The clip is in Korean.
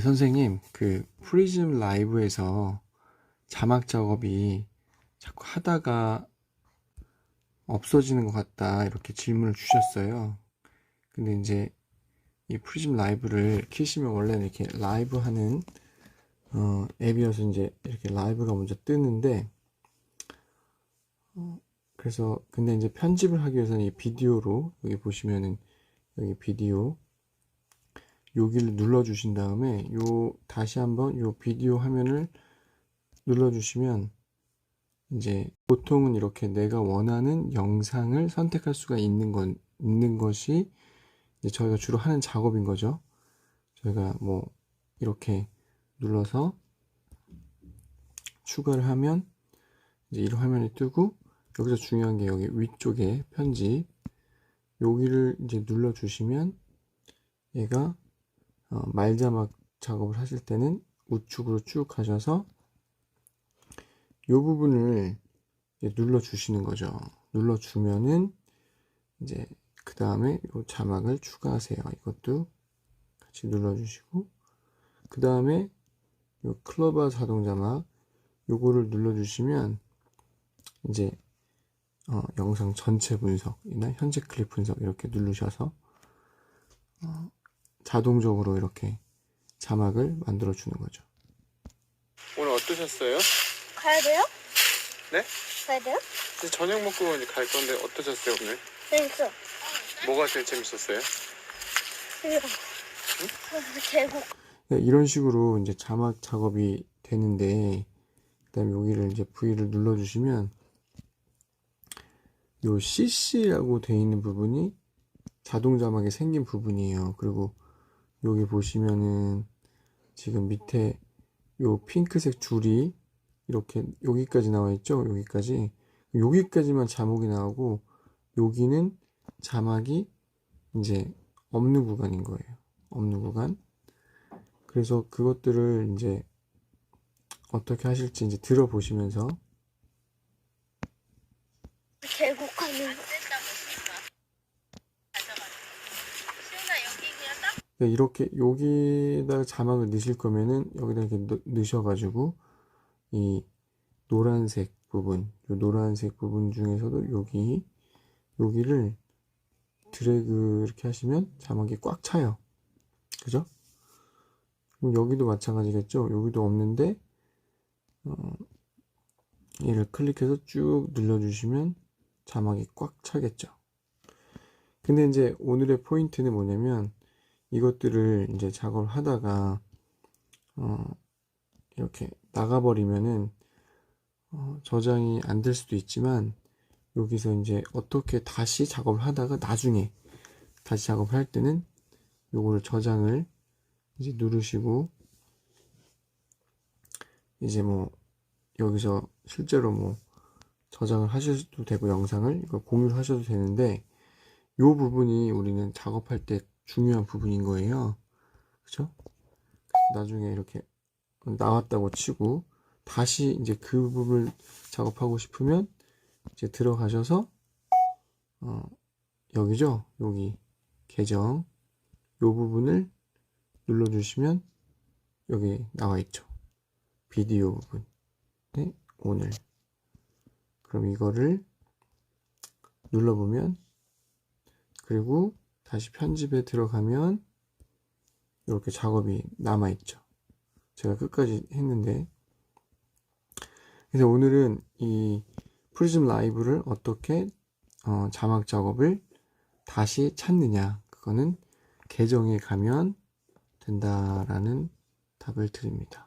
선생님, 그 프리즘 라이브에서 자막 작업이 자꾸 하다가 없어지는 것 같다 이렇게 질문을 주셨어요. 근데 이제 이 프리즘 라이브를 키시면 원래는 이렇게 라이브 하는 어, 앱이어서 이제 이렇게 라이브가 먼저 뜨는데 어, 그래서 근데 이제 편집을 하기 위해서는 이 비디오로 여기 보시면은 여기 비디오 여기를 눌러 주신 다음에 요 다시 한번 요 비디오 화면을 눌러 주시면 이제 보통은 이렇게 내가 원하는 영상을 선택할 수가 있는 건 있는 것이 저희가 주로 하는 작업인 거죠. 저희가 뭐 이렇게 눌러서 추가를 하면 이제 이런 화면이 뜨고 여기서 중요한 게 여기 위쪽에 편집 여기를 이제 눌러 주시면 얘가 어, 말자막 작업을 하실 때는 우측으로 쭉 가셔서 이 부분을 눌러 주시는 거죠. 눌러 주면은 이제 그 다음에 이 자막을 추가하세요. 이것도 같이 눌러 주시고 그 다음에 이 클로버 자동 자막 요거를 눌러 주시면 이제 어, 영상 전체 분석이나 현재 클립 분석 이렇게 누르셔서 어, 자동적으로 이렇게 자막을 만들어 주는 거죠. 오늘 어떠셨어요? 가야 돼요? 네? 가야 돼요? 이제 저녁 먹고 이제 갈 건데 어떠셨어요 오늘? 재밌어. 뭐가 제일 재밌었어요? 이거. 계곡. 네, 이런 식으로 이제 자막 작업이 되는데 그다음에 여기를 이제 V를 눌러 주시면 요 CC라고 되어 있는 부분이 자동 자막이 생긴 부분이에요. 그리고 여기 보시면은 지금 밑에 요 핑크색 줄이 이렇게 여기까지 나와 있죠. 여기까지 여기까지만 자막이 나오고 여기는 자막이 이제 없는 구간인 거예요. 없는 구간. 그래서 그것들을 이제 어떻게 하실지 이제 들어보시면서 계곡 가는 거. 네, 이렇게 여기다가 자막을 넣으실 거면은 여기다 이렇게 넣, 넣으셔가지고 이 노란색 부분, 요 노란색 부분 중에서도 여기 여기를 드래그 이렇게 하시면 자막이 꽉 차요. 그죠? 그럼 여기도 마찬가지겠죠? 여기도 없는데 어, 얘를 클릭해서 쭉 눌러주시면 자막이 꽉 차겠죠. 근데 이제 오늘의 포인트는 뭐냐면 이것들을 이제 작업을 하다가 어, 이렇게 나가버리면은 어, 저장이 안 될 수도 있지만 여기서 이제 어떻게 다시 작업을 하다가 나중에 다시 작업을 할 때는 요거를 저장을 이제 누르시고 이제 뭐 여기서 실제로 뭐 저장을 하셔도 되고 영상을 이거 공유를 하셔도 되는데 요 부분이 우리는 작업할 때 중요한 부분인 거예요. 그죠? 나중에 이렇게 나왔다고 치고 다시 이제 그 부분을 작업하고 싶으면 이제 들어가셔서 어 여기죠? 여기 계정 요 부분을 눌러주시면 여기 나와 있죠. 비디오 부분. 네, 오늘. 그럼 이거를 눌러보면 그리고 다시 편집에 들어가면 이렇게 작업이 남아 있죠. 제가 끝까지 했는데 그래서 오늘은 이 프리즘 라이브를 어떻게 어, 자막 작업을 다시 찾느냐 그거는 계정에 가면 된다라는 답을 드립니다.